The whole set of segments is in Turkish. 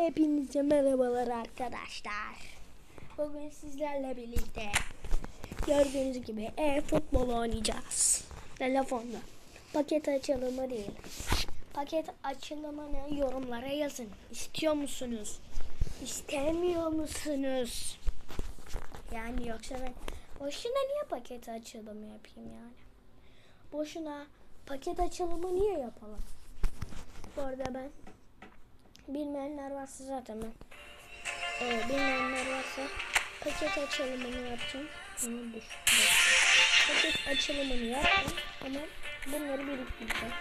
Hepinize merhabalar arkadaşlar. Bugün sizlerle birlikte gördüğünüz gibi e-futbol oynayacağız. Telefonda. Paket açılımı değil. Paket açılımını yorumlara yazın. İstiyor musunuz? İstemiyor musunuz? Yani yoksa ben boşuna niye paket açılımı yapayım yani? Boşuna paket açılımı niye yapalım? Bu arada ben bilmeyenler varsa zaten ben e, bilmeyenler varsa paket açılımını yapacağım. Bunu düş. Paket açılımını yaptım ama bunları biriktireceğim.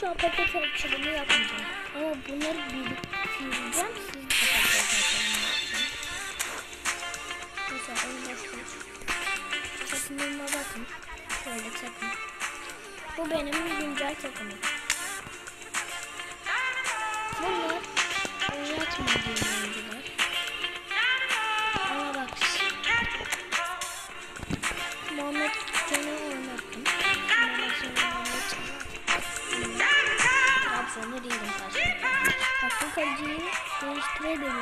Şu an paket açılımı yapmayacağım. Ama bunları biriktireceğim. Yapacağım. Mesela en başta takımıma bakın. Şöyle takım. Bu benim güncel takımım. Bunlar oynatmadığım oyuncular. Ama bak. Muhammed Can'ı oynattım. Ondan sonra Muhammed. Trabzon'da değilim karşımda. Bak bu kaleciyi değiştirebilirim.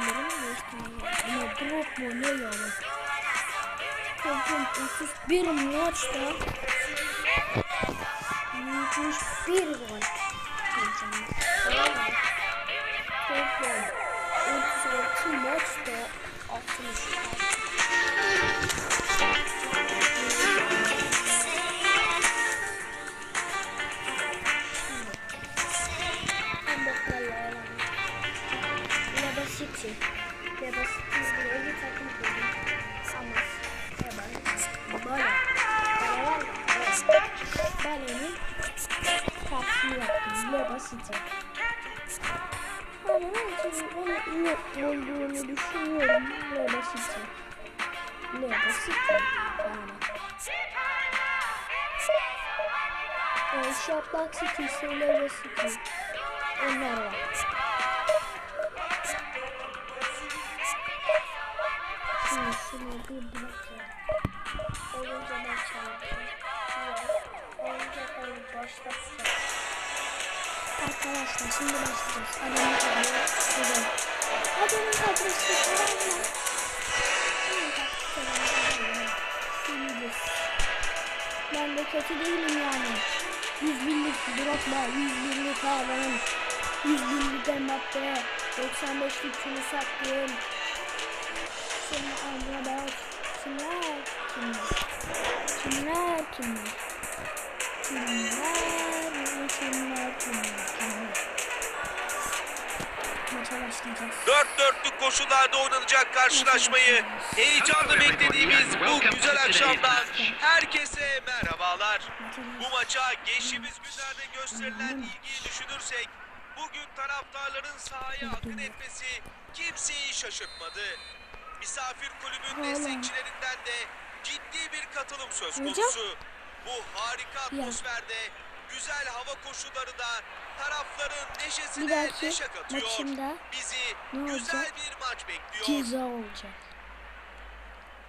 Değiştirebilirim. Ama drop mu ne yani? Toplam 31 maçta 101 gol. Ben onun kapsını yaptım. Ne basit. Ama ben şimdi onun iyi olduğunu düşünüyorum. Ne basit. Ne basit. Yani. Yani Shoplock City, Solo City. Onlar var. Şimdi şunu bir bırakayım. Olunca başlatacağım. Arkadaşlar şimdi başlayacağız. Adamın kadrosu güzel. Adamın kadrosu güzel. Ben de kötü değilim yani. 100 binlik Drogba, 100 binlik Haaland, 100 binlik Mbappe, 95'lik şunu sattım. Şimdi Andra Belt. Kimler? Kimler? Kimler? Kimler? Kimler? Dört dörtlük koşullarda oynanacak karşılaşmayı heyecanla beklediğimiz bu güzel akşamdan herkese merhabalar. Bu maça geçtiğimiz günlerde gösterilen ilgiyi düşünürsek bugün taraftarların sahaya akın etmesi kimseyi şaşırtmadı. Misafir kulübün destekçilerinden de ciddi bir katılım söz konusu. Bu harika atmosferde güzel hava koşulları da tarafların Bir neşesine dahaki neşe katıyor. maçımda Bizi ne güzel olacak? bir maç bekliyor. ceza olacak.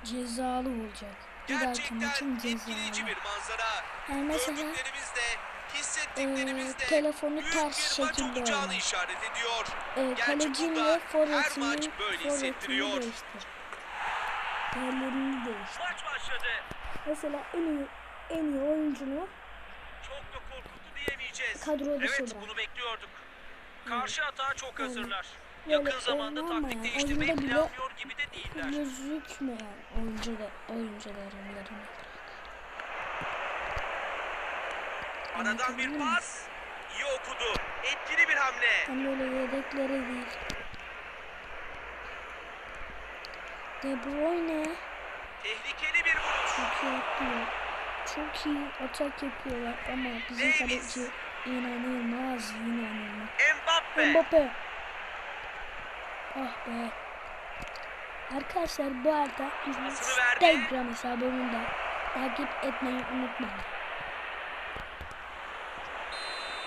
Cezalı olacak. Bir dahaki Gerçekten maçım etkileyici cezalı. bir manzara. Yani mesela Gördüklerimiz de, hissettiklerimiz de Ee, telefonu ters şekilde olacağını işaret ediyor. e, maç böyle forvetini hissettiriyor. değiştir. Yerlerini değiştir. Maç başladı. Mesela en iyi en iyi oyuncunu Çok da korkutu diyemeyeceğiz. kadro dışı Evet bırak. bunu bekliyorduk. Karşı atağa çok Yani hazırlar. Yakın zamanda oynamayan, taktik değiştirmeyi oyunda bile planlıyor gibi de değiller. gözükmeyen oyuncular oyuncularından. Aradan bir pas. İyi okudu. Etkili bir hamle. Hem böyle yedekleri değil. De Bruyne Tehlikeli bir vuruş. çok iyi. Çok iyi atak yapıyorlar ama bizim kaleci inanılmaz inanılmaz. Mbappe. Mbappe. Ah be. Arkadaşlar bu arada bizim. Instagram hesabımı da takip etmeyi unutmayın.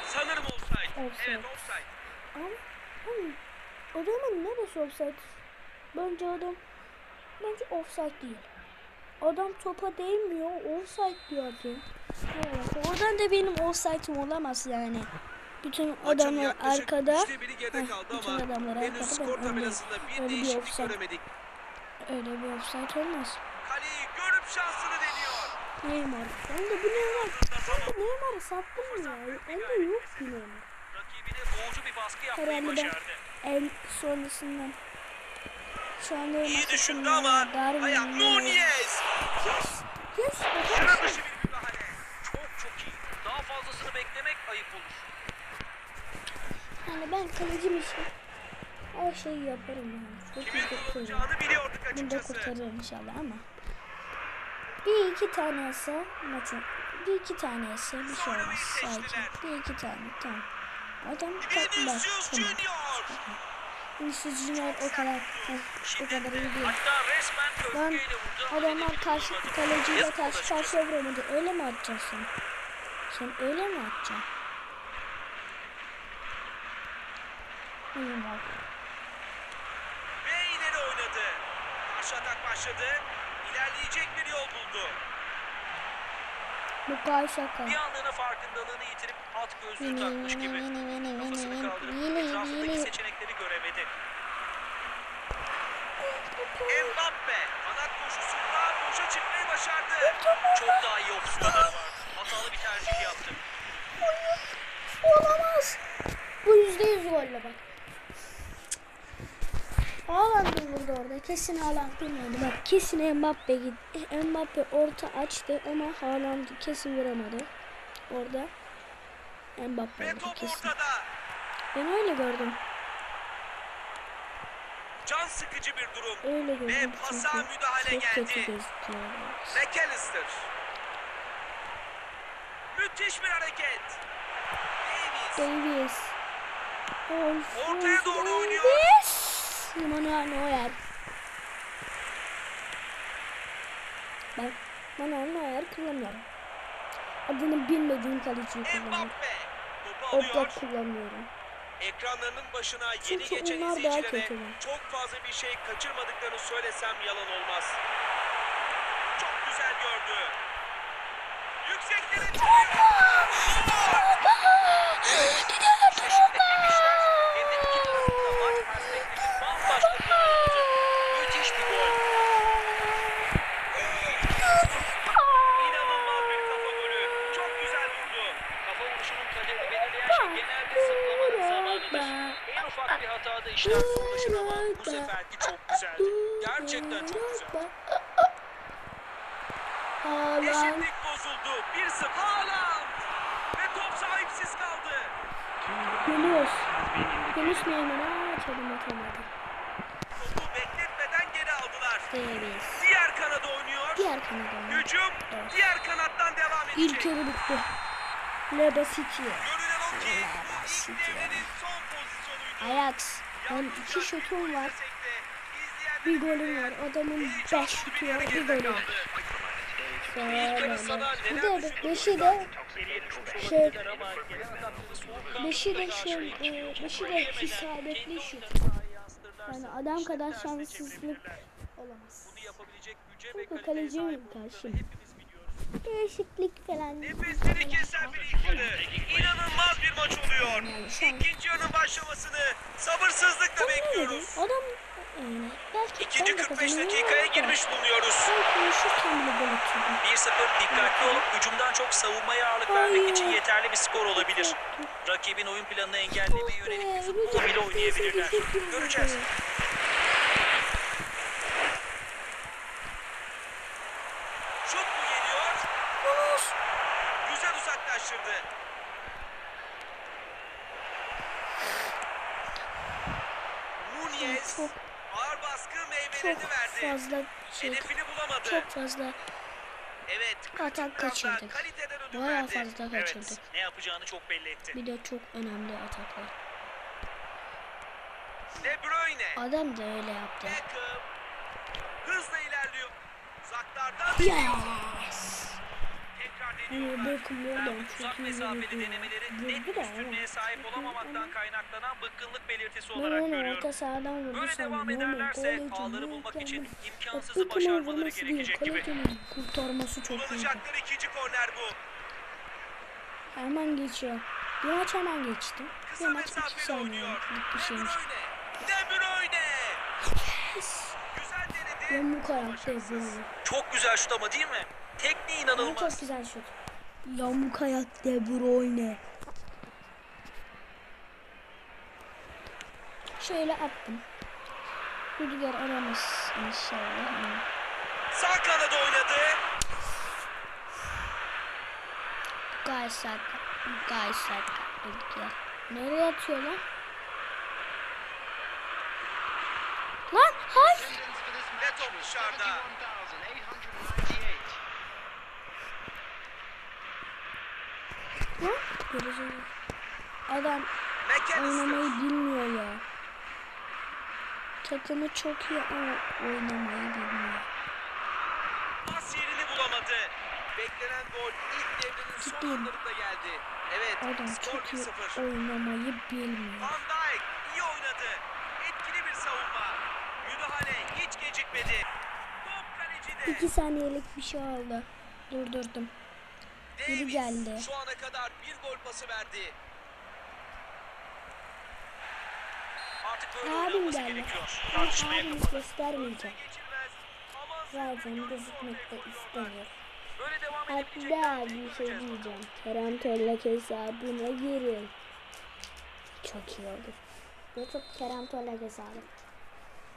Sanırım offside. Offside. Evet offside. Ama hani adamın neresi offside? Bence adam bence offside değil. Adam topa değmiyor. Offside diyor hakem. Alaka? Oradan da benim offside'im olamaz yani. Bütün adamlar arkada. Heh, bütün adamlar henüz arkada, skor ben tabelasında bir Öyle bir offside. göremedik. Öyle bir offside olmaz. Kaleyi görüp şansını deniyor. Neymar. Ben de bu Neymar. Ben de Neymar'ı sattım mı ya? Elde yok ki Neymar. Rakibine boğucu bir baskı yapmayı Herhalde ben başardı. en sonrasından. Şu anda İyi düşündü ama ayak. Nunez. Yes. Sıra dışı bir müdahale. Çok çok iyi. Daha fazlasını beklemek ayıp olur. Yani ben kalecim için her şeyi yaparım yani. Çok Kimin kurtarırım. kullanacağını biliyorduk Bunu da açıkçası. kurtarırım inşallah ama. Bir iki tane ise maçın bir iki tane ise bir şey olmaz. Sakin. Bir iki tane tamam. Adam tatlılar. Vinicius Tamam. Junior o kadar o kadar iyi değil. Lan adamlar karşı kaleciyle karşı karşıya vuramadı. Öyle mi atacaksın? Sen öyle mi atacaksın? Neymar. Ve ileri oynadı. Karşı atak başladı. İlerleyecek bir yol buldu. Bu şaka. Bir anlığına farkındalığını yitirip alt gözlüğü takmış gibi. Kafasını kaldırıp etrafındaki seçenekleri göremedi. Mbappe kanat koşusunda boşa çıkmayı başardı. Çok daha iyi opsiyonları vardı. Hatalı bir tercih yaptı. Olamaz. Bu yüzde yüz golle bak. Haaland vurdu orada. Kesin Haaland bilmiyordu. Bak kesin Mbappe gitti. Mbappe orta açtı ama Haaland kesin vuramadı. Orada Mbappe Ve vurdu kesin. Ben öyle gördüm. Can sıkıcı bir durum. Öyle gördüm. pasa çünkü müdahale çok geldi. McAllister. Müthiş bir hareket. Davies. Davies. Ortaya doğru oynuyor. Davies. Manuel Neuer. Ben Manuel Neuer kullanıyorum. Adını bilmediğim kaleciyi kullanıyorum. Oblak kullanıyorum. Ekranlarının başına yeni Çünkü geçen onlar daha izleyicilere çok fazla bir şey kaçırmadıklarını söylesem yalan olmaz. Çok güzel gördü. Yükseklere işler zorlaşır ama bu seferki çok güzeldi. Gerçekten çok güzeldi. Haaland. Eşitlik bozuldu. 1-0 Haaland. Ve top sahipsiz kaldı. Yunus. Yunus Neymar'a açalım atamadı. Topu bekletmeden geri aldılar. Davies. Diğer kanada oynuyor. Diğer kanada. Hücum Evet. diğer kanattan devam edecek. İlk yarı bitti. Lebasici. Görünen o ki bu ilk City. devrenin son pozisyonuydu. Ajax. Ben iki şutum var. Bir golüm var. Adamın beş şutu var. Bir golü var. Bir de beşi de şey beşi de şey e, beşi de isabetli şut. Yani adam kadar şanssızlık olamaz. Çünkü kaleci sahip Değişiklik falan. Nefesleri kesen bir ilk yarı. İnanılmaz bir maç oluyor. İkinci yarının başlamasını sabırsızlıkla bekliyoruz. Adam yani belki İkinci ben de 45 kazanırım dakikaya da girmiş bulunuyoruz. Ben konuşurken bile gol atıyordum. 1-0 dikkatli olup hücumdan çok savunmaya ağırlık vermek için yeterli bir skor olabilir. Rakibin oyun planını engellemeye yönelik bir futbol bile oynayabilirler. Göreceğiz. Şut mu geliyor? Güzel uzaklaştırdı. Nunez Çok ağır baskı çok meyvelerini verdi. fazla şey Hedefini bulamadı. çok fazla Evet. atak kaçırdık. Verdi. fazla kaçırdık. Evet, ne yapacağını çok belli etti. Bir de çok önemli ataklar. De Bruyne. Adam da öyle yaptı. Beckham. Hızla ilerliyor. Uzaklardan deniyor. Yes. Hani. Beckham oradan Uzak iyi mesafeli denemeleri net da üstünlüğe sahip olamamaktan kaynaklanan bıkkınlık belirtisi olarak görüyorum. Böyle devam ederlerse ağları bulmak için imkansızı başarmaları gerekecek gibi. kurtarması çok. Kullanacakları ikinci korner bu. Hemen geçiyor. Bir maç hemen geçtim. Bir maç iki saniye. Bir şeymiş. De Bruyne. Güzel denedi. Çok güzel şut ama değil mi? Tekniği Ama inanılmaz. çok güzel şut. Yamuk ayak De Bruyne. Şöyle attım. Rüdiger aramız inşallah. Sağ kanada oynadı. Gayet sert. Gayet sert. Rüdiger. Nereye atıyor lan? Lan hayır. Ve top dışarıda. Lan gerizekalı. Adam oynamayı bilmiyor ya. Takımı çok iyi ama oynamayı bilmiyor. Pas yerini bulamadı. Beklenen gol ilk devrenin son Ciddiyim. anlarında geldi. Evet, Adam skor çok iyi 1-0. oynamayı bilmiyor. Van Dijk iyi oynadı. Etkili bir savunma. Müdahale hiç gecikmedi. Top kalecide. 2 saniyelik bir şey oldu. Durdurdum. Davis geldi. şu ana kadar bir gol pası verdi. Artık böyle Abim geldi. abimi kapalı. göstermeyeceğim. Zaten gözükmek de istemiyor. Hatta bir şey diyeceğim. Kerem Tollak hesabına girin. Çok iyi oldu. YouTube Kerem Tollak hesabı.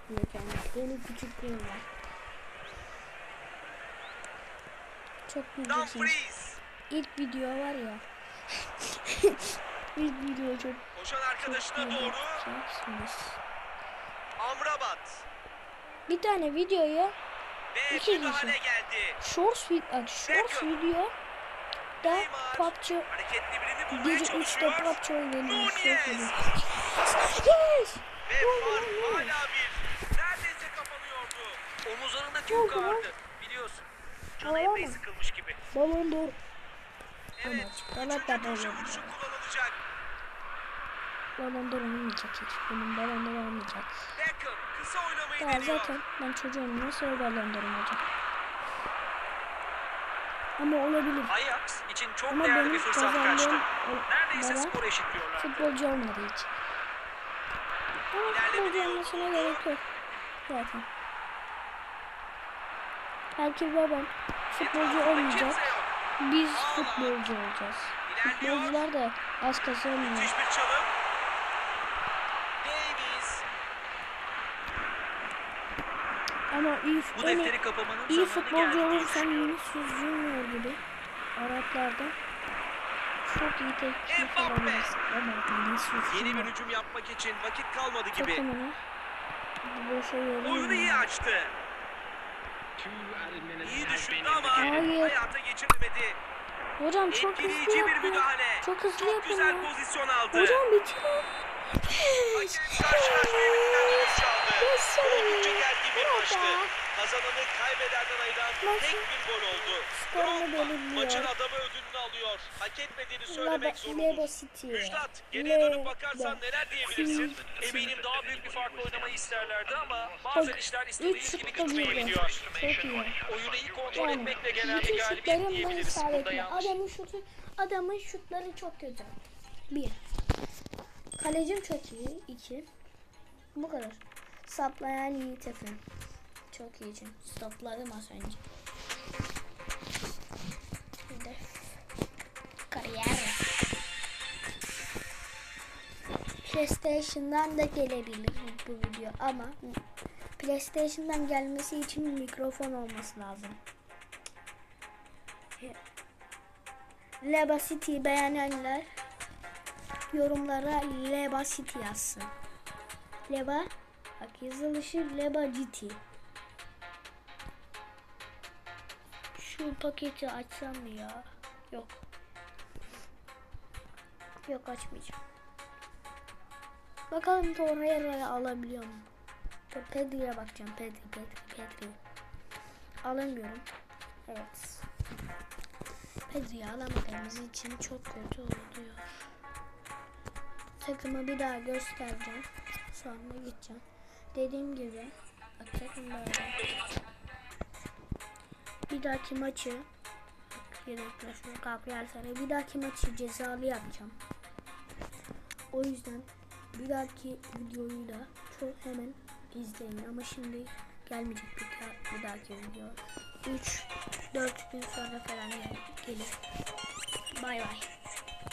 Mükemmel. Benim küçüklüğüm var. Çok güzel. İlk video var ya. İlk video çok Koşan çok arkadaşına iyi doğru. yapacaksınız. Amrabat. Bir tane videoyu Ve İki kişi. geldi. shorts, vid bak, shorts video da. PUBG Hareketli birini bulmaya gece 3'te çalışıyor. PUBG video. Yes! Ve fark hala bir. Neredeyse kapanıyordu. Omuzlarındaki ağırdı. Biliyorsun. Canı epey sıkılmış gibi. Balon d'Or. Evet. Üçüncü da kullanılacak. Balon d'Or olmayacak hiç. Benim balon d'Or olmayacak. Deniyor. zaten ben çocuğum nasıl balon d'Or olacak? Ama olabilir. Ajax için çok Ama değerli bir fırsat kaçtı. Neredeyse skor eşitliyorlar. futbolcu olmadığı için. Ama futbolcu olmasına gerek yok. Zaten. Belki babam futbolcu olmayacak. Biz futbolcu olacağız. Futbolcular da az kazanmıyor. Müthiş bir çalım. Davies. Ama iyi, Bu en defteri kapamanın iyi futbolcu olursan. Vinicius Junior gibi Araplarda çok iyi Mbappe. olabilirsin. Ama Vinicius Yeni bir hücum yapmak için vakit kalmadı gibi. takımını boşa Oyunu yoruyor. iyi açtı. İyi düşündü ama Hayır. hayata geçiremedi. Hocam çok hızlı Etkileyici bir yapıyor. müdahale. Çok hızlı Çok yapıyor. güzel pozisyon aldı. Hocam bitirin. Hakem karşılaşmayı bitiren çaldı. Oldukça gergin bir maçtı. Kazananı kaybedenden ayıran tek bir gol oldu. belirliyor. maçın adamı ödülünü alıyor. Hak etmediğini söylemek. City. Müjdat geriye dönüp bakarsan neler diyebilirsin? Eminim daha büyük bir farkla oynamayı isterlerdi ama bazen işler istediği gibi gitmeyebiliyor. Oyunu iyi kontrol etmekle genelde galibiyet diyebiliriz. Bunda yanlış. Adamın şutu, adamın şutları çok kötü. Bir. Kalecim çok iyi. İki. Bu kadar. Saplayan Yiğit Efem. Çok iyice. Stopladım az önce. De kariyer. PlayStation'dan da gelebilir bu video ama PlayStation'dan gelmesi için mikrofon olması lazım. Leba City beğenenler yorumlara Leba City yazsın. Leba bak yazılışı Leba City. Şu paketi açsam mı ya? Yok. Yok açmayacağım. Bakalım Torreira'yı alabiliyor mu? Pedri'ye bakacağım. Pedri, Pedri, Pedri. Alamıyorum. Evet. Pedri'yi alamadığımız için çok kötü oluyor. Takımı bir daha göstereceğim. Sonra gideceğim. Dediğim gibi bak takım böyle. Bir dahaki maçı yedekleşme kalkıyor sana. Bir dahaki maçı cezalı yapacağım. O yüzden bir dahaki videoyu da çok hemen izleyin ama şimdi gelmeyecek bir, daha- bir dahaki video. 3 4 gün sonra falan gel- gelir. Bay bay.